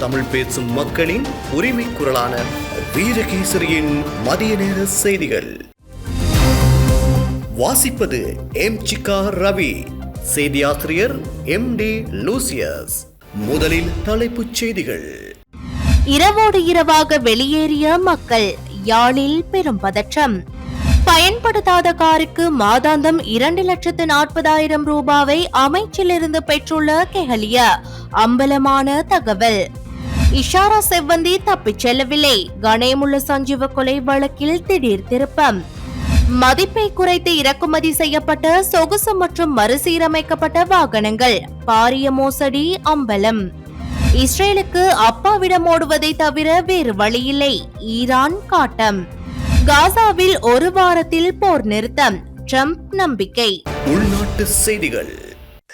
தமிழ் பேசும் மக்களின் உரிமை குரலான வீரகேசரியின் மதிய நேர செய்திகள். வாசிப்பது எம் சிக்கா ரவி. செய்தியாசிரியர் எம் டி லூசியஸ். முதலில் தலைப்புச் செய்திகள். இரவோடு இரவாக வெளியேறிய மக்கள் யாழில் பெரும் பதற்றம். பயன்படுத்தாத காருக்கு மாதாந்தம் இரண்டு லட்சத்து நாற்பதாயிரம் ரூபாவை அமைச்சிலிருந்து பெற்றுள்ள கெஹலிய அம்பலமான தகவல். இஷாரா செவ்வந்தி தப்பிச் செல்லவில்லை. கணேமுள்ள சஞ்சீவ கொலை வழக்கில் திடீர் திருப்பம். மதிப்பை குறைத்து இறக்குமதி செய்யப்பட்ட சொகுசு மற்றும் மறுசீரமைக்கப்பட்ட வாகனங்கள். பாரிய மோசடி அம்பலம். இஸ்ரேலுக்கு அப்பாவிடம் ஓடுவதை தவிர வேறு வழியில்லை. ஈரான் காட்டம். காசாவில் ஒரு வாரத்தில் போர் நிறுத்தம். ட்ரம்ப் நம்பிக்கை. உள்நாட்டு செய்திகள்.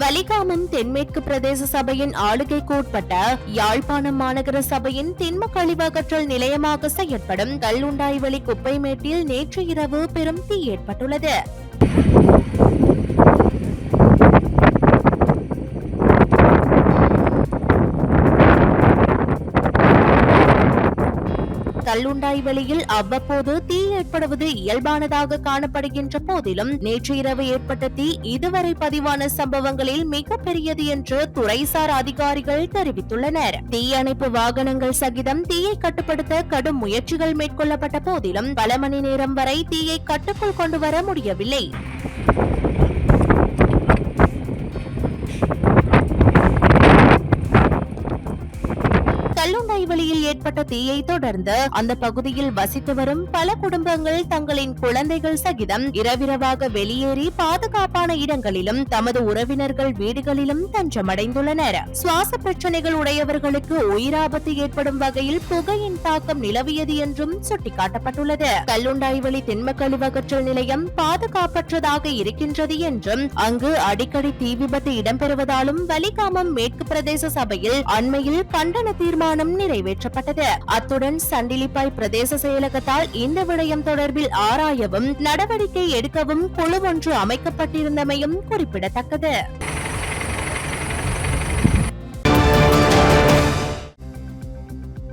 வலிகாமம் தென்மேற்கு பிரதேச சபையின் ஆளுகைக்கு யாழ்ப்பாணம் மாநகர சபையின் திண்ம கழிவகற்றல் நிலையமாக செயற்படும் கல்லுண்டாய்வழி குப்பை மேட்டில் நேற்று இரவு பெரும் தீ ஏற்பட்டுள்ளது. கல்லுண்டாய் வெளியில் அவ்வப்போது தீ ஏற்படுவது இயல்பானதாக காணப்படுகின்ற போதிலும் நேற்று இரவு ஏற்பட்ட தீ இதுவரை பதிவான சம்பவங்களில் மிகப்பெரியது என்று துறைசார் அதிகாரிகள் தெரிவித்துள்ளனர். தீயணைப்பு வாகனங்கள் சகிதம் தீயை கட்டுப்படுத்த கடும் முயற்சிகள் மேற்கொள்ளப்பட்ட போதிலும் பல மணி நேரம் வரை தீயை கட்டுக்குள் கொண்டு வர முடியவில்லை. கல்லுண்டாய் ஏற்பட்ட தீயை தொடர்ந்து அந்த பகுதியில் வசித்து வரும் பல குடும்பங்கள் தங்களின் குழந்தைகள் சகிதம் இரவிரவாக வெளியேறி பாதுகாப்பான இடங்களிலும் தமது உறவினர்கள் வீடுகளிலும் தஞ்சமடைந்துள்ளனர். சுவாச பிரச்சனைகள் உடையவர்களுக்கு உயிராபத்து ஏற்படும் வகையில் புகையின் தாக்கம் நிலவியது என்றும் சுட்டிக்காட்டப்பட்டுள்ளது. கல்லுண்டாய் வழி திண்ம கழிவகற்றல் நிலையம் பாதுகாப்பற்றதாக இருக்கின்றது என்றும் அங்கு அடிக்கடி தீ விபத்து இடம்பெறுவதாலும் வலிகாமம் மேற்கு பிரதேச சபையில் அண்மையில் கண்டன தீர்மானம் நிறைவேற்றப்பட்டது. அத்துடன் சண்டிலிப்பாய் பிரதேச செயலகத்தால் இந்த விடயம் தொடர்பில் ஆராயவும் நடவடிக்கை எடுக்கவும் குழு ஒன்று அமைக்கப்பட்டிருந்தமையும் குறிப்பிடத்தக்கது.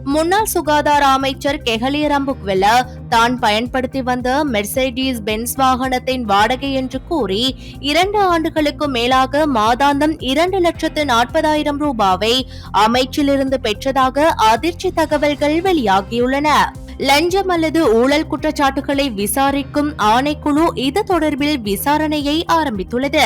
முன்னாள் சுகாதார அமைச்சர் கெஹலி ரம்புக்வெல்ல தான் பயன்படுத்தி வந்த மெர்சைடிஸ் பென்ஸ் வாகனத்தின் வாடகை என்று கூறி இரண்டு ஆண்டுகளுக்கு மேலாக மாதாந்தம் இரண்டு லட்சத்து நாற்பதாயிரம் ரூபாவை அமைச்சிலிருந்து பெற்றதாக அதிர்ச்சி தகவல்கள் வெளியாகியுள்ளன. லஞ்சம் அல்லது ஊழல் குற்றச்சாட்டுகளை விசாரிக்கும் ஆணைக்குழு இது தொடர்பில் விசாரணையை ஆரம்பித்துள்ளது.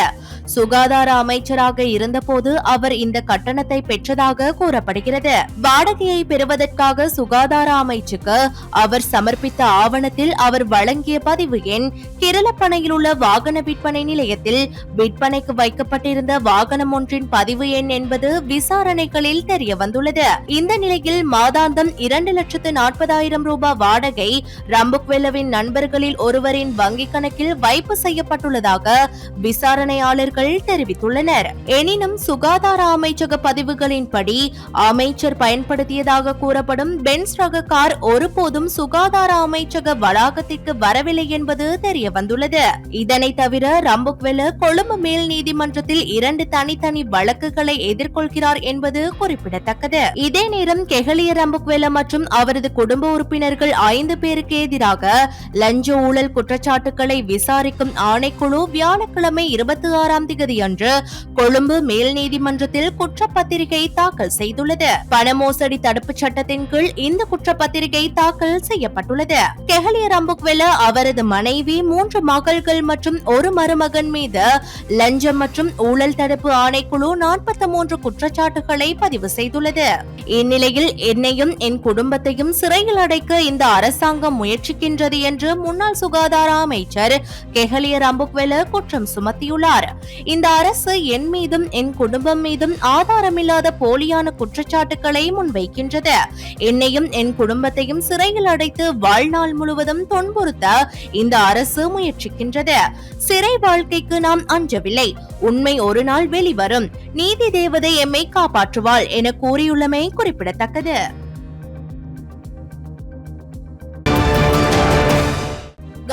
சுகாதார அமைச்சராக இருந்தபோது அவர் இந்த கட்டணத்தை பெற்றதாக கூறப்படுகிறது. வாடகையை பெறுவதற்காக சுகாதார அமைச்சுக்கு அவர் சமர்ப்பித்த ஆவணத்தில் அவர் வழங்கிய பதிவு எண் கிரளப்பனையில் உள்ள வாகன விற்பனை நிலையத்தில் விற்பனைக்கு வைக்கப்பட்டிருந்த வாகனம் ஒன்றின் பதிவு எண் என்பது விசாரணைகளில் தெரிய வந்துள்ளது இந்த நிலையில் மாதாந்தம் இரண்டு லட்சத்து நாற்பதாயிரம் ரூபாய் வாடகை ரம்புக்வெல்லவின் நண்பர்களில் ஒருவரின் வங்கிக் கணக்கில் வைப்பு செய்யப்பட்டுள்ளதாக விசாரணையாளர்கள் தெரிவித்துள்ளனர். எனினும் சுகாதார அமைச்சக பதிவுகளின்படி அமைச்சர் பயன்படுத்தியதாக கூறப்படும் பென்ஸ் ரக கார் ஒருபோதும் சுகாதார அமைச்சக வளாகத்திற்கு வரவில்லை என்பது தெரிய வந்துள்ளது இதனை தவிர ரம்புக்வெல கொழும்பு மேல் நீதிமன்றத்தில் இரண்டு தனித்தனி வழக்குகளை எதிர்கொள்கிறார் என்பது குறிப்பிடத்தக்கது. இதே நேரம் கெஹலிய ரம்புக்வெல மற்றும் அவரது குடும்ப உறுப்பினர்கள் ஐந்து பேருக்கு எதிராக லஞ்ச ஊழல் குற்றச்சாட்டுகளை விசாரிக்கும் ஆணைக்குழு வியாழக்கிழமை இருபத்தி ஆறாம் தேதி அன்று கொழும்பு மேல் நீதிமன்றத்தில் குற்றப்பத்திரிகை தாக்கல் செய்துள்ளது. பண மோசடி தடுப்பு சட்டத்தின் கீழ் இந்த குற்றப்பத்திரிகை தாக்கல் செய்யப்பட்டுள்ளது. கெஹலிய ரம்புக்வெல அவரது மனைவி மூன்று மகள்கள் மற்றும் ஒரு மருமகன் மீது லஞ்சம் மற்றும் ஊழல் தடுப்பு ஆணைக்குழு நாற்பத்தி மூன்று குற்றச்சாட்டுகளை பதிவு செய்துள்ளது. இந்நிலையில் என்னையும் என் குடும்பத்தையும் சிறையில் அடைக்க இந்த அரசாங்கம் முயற்சிக்கின்றது என்று முன்னாள் சுகாதார அமைச்சர் கெஹலிய ரம்புக்வெல குற்றம் சுமத்தியுள்ளார். இந்த அரசு என் மீதும் என் குடும்பம் மீதும் ஆதாரமில்லாத போலியான குற்றச்சாட்டுகளை முன்வைக்கின்றது. என்னையும் என் குடும்பத்தையும் சிறையில் அடைத்து வாழ்நாள் முழுவதும் துன்புறுத்த இந்த அரசு முயற்சிக்கின்றது. சிறை வாழ்க்கைக்கு நாம் அஞ்சவில்லை. உண்மை ஒரு நாள் வெளிவரும். நீதி தேவதை எம்மை காப்பாற்றுவாள் என கூறியுள்ளமை குறிப்பிடத்தக்கது.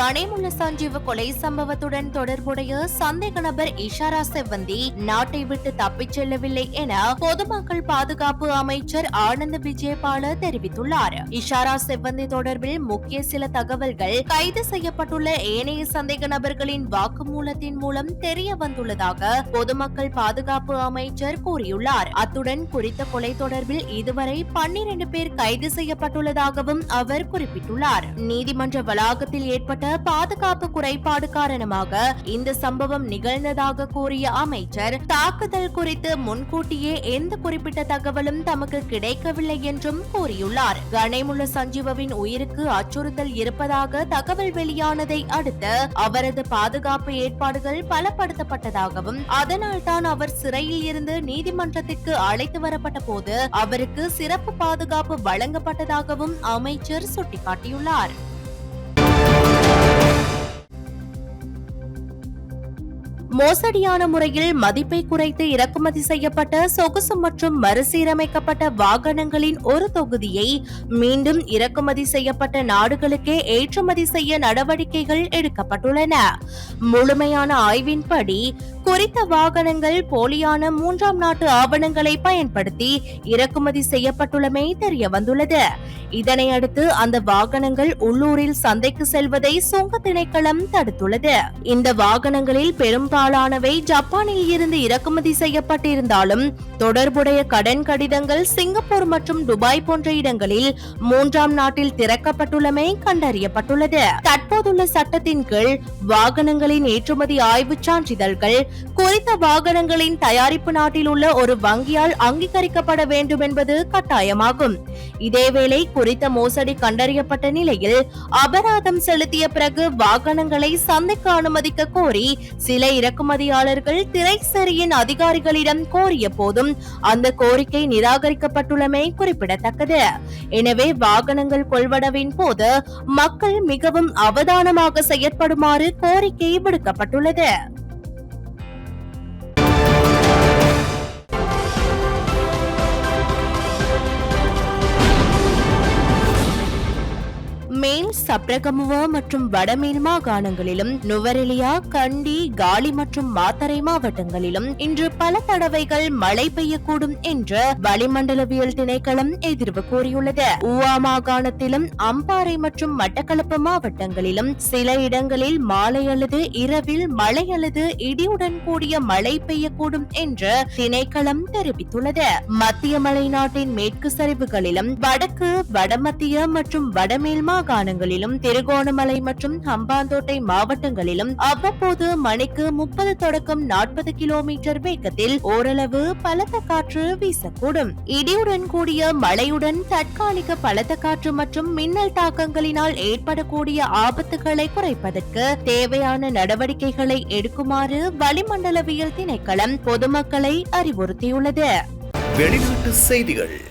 கணேமுள்ள சஞ்சீவ் கொலை சம்பவத்துடன் தொடர்புடைய சந்தேக நபர் இஷாரா செவ்வந்தி நாட்டை விட்டு தப்பிச் செல்லவில்லை என பொதுமக்கள் பாதுகாப்பு அமைச்சர் ஆனந்த் விஜயபால தெரிவித்துள்ளார். இஷாரா செவ்வந்தி தொடர்பில் முக்கிய சில தகவல்கள் கைது செய்யப்பட்டுள்ள ஏனைய சந்தேக நபர்களின் வாக்குமூலத்தின் மூலம் தெரிய வந்துள்ளதாக பொதுமக்கள் பாதுகாப்பு அமைச்சர் கூறியுள்ளார். அத்துடன் குறித்த கொலை தொடர்பில் இதுவரை பன்னிரண்டு பேர் கைது செய்யப்பட்டுள்ளதாகவும் அவர் குறிப்பிட்டுள்ளார். நீதிமன்ற வளாகத்தில் ஏற்பட்ட பாதுகாப்பு குறைபாடு காரணமாக இந்த சம்பவம் நிகழ்ந்ததாக கூறிய அமைச்சர் தாக்குதல் குறித்து முன்கூட்டியே எந்த குறிப்பிட்ட தகவலும் தமக்கு கிடைக்கவில்லை என்றும் கூறியுள்ளார். கணேமுள்ள சஞ்சீவவின் உயிருக்கு அச்சுறுத்தல் இருப்பதாக தகவல் வெளியானதை அடுத்து அவரது பாதுகாப்பு ஏற்பாடுகள் பலப்படுத்தப்பட்டதாகவும் அதனால் தான் அவர் சிறையில் இருந்து நீதிமன்றத்திற்கு அழைத்து வரப்பட்ட போது அவருக்கு சிறப்பு பாதுகாப்பு வழங்கப்பட்டதாகவும் அமைச்சர் சுட்டிக்காட்டியுள்ளார். மோசடியான முறையில் மதிப்பை குறைத்து இறக்குமதி செய்யப்பட்ட சொகுசு மற்றும் மறுசீரமைக்கப்பட்ட வாகனங்களின் ஒரு தொகுதியை மீண்டும் இறக்குமதி செய்யப்பட்ட நாடுகளுக்கே ஏற்றுமதி செய்ய நடவடிக்கைகள் எடுக்கப்பட்டுள்ளன. முழுமையான ஆய்வின்படி குறித்த வாகனங்கள் போலியான மூன்றாம் நாட்டு ஆவணங்களை பயன்படுத்தி இறக்குமதி செய்யப்பட்டுள்ளமை தெரிய வந்துள்ளது. இதனை அடுத்து அந்த வாகனங்கள் உள்ளூரில் சந்தைக்கு செல்வதை சுங்க திணைக்களம் தடுத்துள்ளது. இந்த வாகனங்களில் பெரும்பாலானவை ஜப்பானில் இருந்து இறக்குமதி செய்யப்பட்டிருந்தாலும் தொடர்புடைய கடன் கடிதங்கள் சிங்கப்பூர் மற்றும் துபாய் போன்ற இடங்களில் மூன்றாம் நாட்டில் திறக்கப்பட்டுள்ளமை கண்டறியப்பட்டுள்ளது. தற்போதுள்ள சட்டத்தின் கீழ் வாகனங்களின் ஏற்றுமதி ஆய்வுச் சான்றிதழ்கள் குறித்த வாகனங்களின் தயாரிப்பு நாட்டில் உள்ள ஒரு வங்கியால் அங்கீகரிக்கப்பட வேண்டும் என்பது கட்டாயமாகும். இதேவேளை குறித்த மோசடி கண்டறியப்பட்ட நிலையில் அபராதம் செலுத்திய பிறகு வாகனங்களை சந்தைக்கு அனுமதிக்க கோரி சில இறக்குமதியாளர்கள் திரைசரியின் அதிகாரிகளிடம் கோரிய போதும் அந்த கோரிக்கை நிராகரிக்கப்பட்டுள்ளமை குறிப்பிடத்தக்கது. எனவே வாகனங்கள் கொள்வனவின் போது மக்கள் மிகவும் அவதானமாக செயற்படுமாறு கோரிக்கை விடுக்கப்பட்டுள்ளது. சப்ரகமுவ மற்றும் வடமேல் மாகாணங்களிலும் நுவரெலியா கண்டி காலி மற்றும் மாத்தரை மாவட்டங்களிலும் இன்று பல தடவைகள் மழை பெய்யக்கூடும் என்று வளிமண்டலவியல் திணைக்களம் எதிர்வு கூறியுள்ளது. ஊவா மாகாணத்திலும் அம்பாறை மற்றும் மட்டக்களப்பு மாவட்டங்களிலும் சில இடங்களில் மாலை அல்லது இரவில் மழை அல்லது இடியுடன் கூடிய மழை பெய்யக்கூடும் என்று திணைக்களம் தெரிவித்துள்ளது. மத்திய மலைநாட்டின் மேற்கு சரிவுகளிலும் வடக்கு வடமத்திய மற்றும் வடமேல் மாகாணங்களில் பகுதிகளிலும் திருகோணமலை மற்றும் ஹம்பாந்தோட்டை மாவட்டங்களிலும் அவ்வப்போது மணிக்கு முப்பது தொடக்கம் நாற்பது கிலோமீட்டர் வேகத்தில் ஓரளவு பலத்த காற்று வீசக்கூடும். இடியுடன் கூடிய மழையுடன் தற்காலிக பலத்த காற்று மற்றும் மின்னல் தாக்கங்களினால் ஏற்படக்கூடிய ஆபத்துகளை குறைப்பதற்கு தேவையான நடவடிக்கைகளை எடுக்குமாறு வளிமண்டலவியல் திணைக்களம் பொதுமக்களை அறிவுறுத்தியுள்ளது. வெளிநாட்டு செய்திகள்.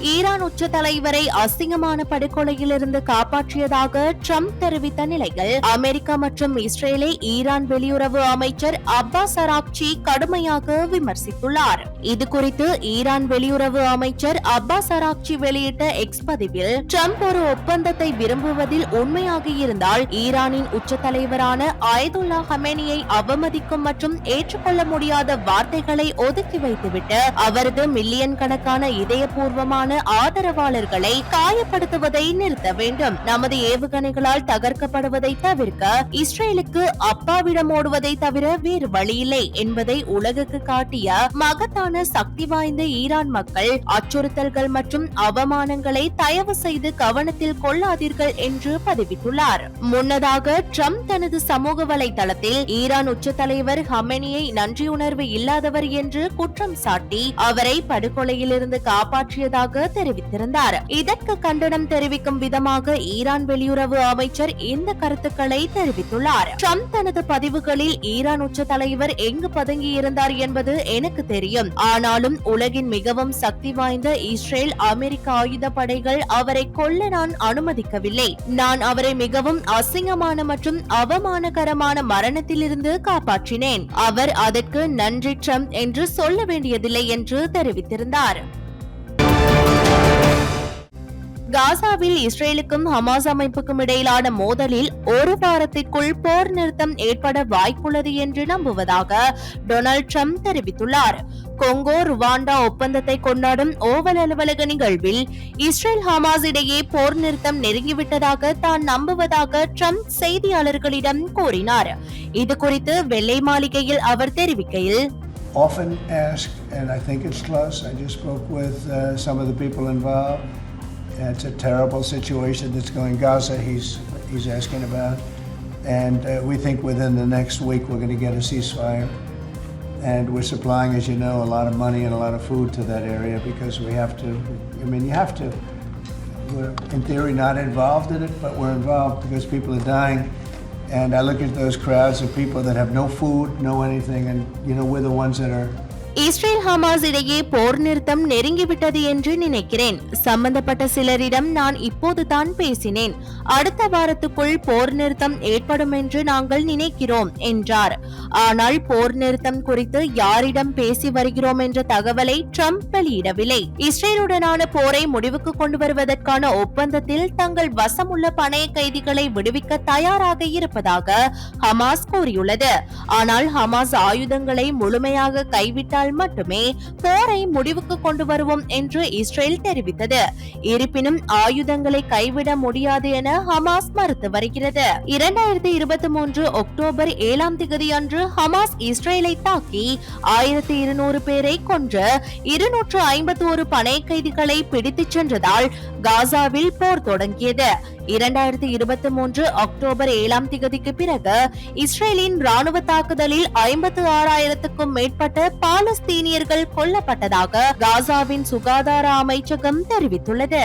ஈரான் உச்ச தலைவரை அசிங்கமான படுகொலையிலிருந்து காப்பாற்றியதாக ட்ரம்ப் தெரிவித்த நிலையில் அமெரிக்கா மற்றும் இஸ்ரேலை ஈரான் வெளியுறவு அமைச்சர் அப்பாஸ் அராக்சி கடுமையாக விமர்சித்துள்ளார். இது குறித்து ஈரான் வெளியுறவு அமைச்சர் அப்பாஸ் அராக்சி வெளியிட்ட எக்ஸ் பதிவில் ட்ரம்ப் ஒரு ஒப்பந்தத்தை விரும்புவதில் உண்மையாக இருந்தால் ஈரானின் உச்ச தலைவரான அயதுல்லா ஹமேனியை அவமதிக்கும் மற்றும் ஏற்றுக்கொள்ள முடியாத வார்த்தைகளை ஒதுக்கி வைத்துவிட்டு அவரது மில்லியன் கணக்கான இதயபூர்வமான ஆதரவாளர்களை காயப்படுத்துவதை நிறுத்த வேண்டும். நமது ஏவுகணைகளால் தகர்க்கப்படுவதை தவிர்க்க இஸ்ரேலுக்கு அப்பாவிடம் ஓடுவதை தவிர வேறு வழியில்லை என்பதை உலகுக்கு காட்டிய மகத்தான சக்தி வாய்ந்த ஈரான் மக்கள் அச்சுறுத்தல்கள் மற்றும் அவமானங்களை தயவு செய்து கவனத்தில் கொள்ளாதீர்கள் என்று பதிவிட்டுள்ளார். முன்னதாக ட்ரம்ப் தனது சமூக வலைதளத்தில் ஈரான் உச்ச தலைவர் ஹமெனியை நன்றியுணர்வு இல்லாதவர் என்று குற்றம் சாட்டி அவரை படுகொலையிலிருந்து காப்பாற்றியதாக தெரிவித்திருந்தார். இதற்கு கண்டனம் தெரிவிக்கும் விதமாக ஈரான் வெளியுறவு அமைச்சர் இந்த கருத்துக்களை தெரிவித்துள்ளார். ட்ரம்ப் தனது பதிவுகளில் ஈரான் உச்ச தலைவர் எங்கு பதுங்கி இருந்தார் என்பது எனக்கு தெரியும். ஆனாலும் உலகின் மிகவும் சக்தி வாய்ந்த இஸ்ரேல் அமெரிக்க ஆயுத படைகள் அவரை கொல்ல நான் அனுமதிக்கவில்லை. நான் அவரை மிகவும் அசிங்கமான மற்றும் அவமானகரமான மரணத்திலிருந்து காப்பாற்றினேன். அவர் அதற்கு நன்றி ட்ரம்ப் என்று சொல்ல வேண்டியதில்லை என்று தெரிவித்திருந்தார். காசாவில் இஸ்ரேலுக்கும் ஹமாஸ் அமைப்புக்கும் இடையிலான மோதலில் ஒரு வாரத்திற்குள் போர் நிறுத்தம் ஏற்பட வாய்ப்புள்ளது என்று நம்புவதாக டொனால்ட் ட்ரம்ப் தெரிவித்துள்ளார் கொங்கோ ருவாண்டா ஒப்பந்தத்தை கொண்டாடும் ஓவல் அலுவலக நிகழ்வில் இஸ்ரேல் ஹமாஸ் இடையே போர் நிறுத்தம் நெருங்கிவிட்டதாக தான் நம்புவதாக ட்ரம்ப் செய்தியாளர்களிடம் கூறினார் இது குறித்து வெள்ளை மாளிகையில் அவர் தெரிவிக்கையில் often asked, and I think it's close. I just spoke with uh, some of the people involved. It's a terrible situation that's going Gaza. He's he's asking about, and uh, we think within the next week we're going to get a ceasefire. And we're supplying, as you know, a lot of money and a lot of food to that area because we have to. I mean, you have to. We're in theory not involved in it, but we're involved because people are dying. And I look at those crowds of people that have no food, no anything, and you know, we're the ones that are Israel Hamas இடையே போர் நிறுத்தம் நெருங்கிவிட்டது என்று நினைக்கிறேன். சம்பந்தப்பட்ட சிலரிடம் நான் இப்போதுதான் பேசினேன். அடுத்த வாரத்துக்குள் போர் நிறுத்தம் ஏற்படும் என்று நாங்கள் நினைக்கிறோம் என்றார். ஆனால் போர் நிறுத்தம் குறித்து யாரிடம் பேசி வருகிறோம் என்ற தகவலை ட்ரம்ப் வெளியிடவில்லை. இஸ்ரேலுடனான போரை முடிவுக்கு கொண்டு வருவதற்கான ஒப்பந்தத்தில் தங்கள் வசமுள்ள பணைய கைதிகளை விடுவிக்க தயாராக இருப்பதாக ஹமாஸ் கூறியுள்ளது. ஆனால் ஹமாஸ் ஆயுதங்களை முழுமையாக கைவிட்டால் மட்டுமே போரை முடிவுக்கு கொண்டு வருவோம் என்று இஸ்ரேல் தெரிவித்தது. இருப்பினும் ஆயுதங்களை கைவிட முடியாது என ஹமாஸ் மறுத்து வருகிறது. இரண்டாயிரத்தி இருபத்தி மூன்று அக்டோபர் ஏழாம் தேதி அன்று ஹமாஸ் இஸ்ரேலை தாக்கி ஆயிரத்தி இருநூறு பேரை கொன்று இருநூற்று ஐம்பத்தி ஒரு பனை கைதிகளை பிடித்துச் சென்றதால் காசாவில் போர் தொடங்கியது. இரண்டாயிரத்தி இருபத்தி மூன்று அக்டோபர் ஏழாம் திகதிக்கு பிறகு இஸ்ரேலின் ராணுவ தாக்குதலில் ஐம்பத்து ஆறாயிரத்துக்கும் மேற்பட்ட பாலஸ்தீனியர்கள் கொல்லப்பட்டதாக காசாவின் சுகாதார அமைச்சகம் தெரிவித்துள்ளது.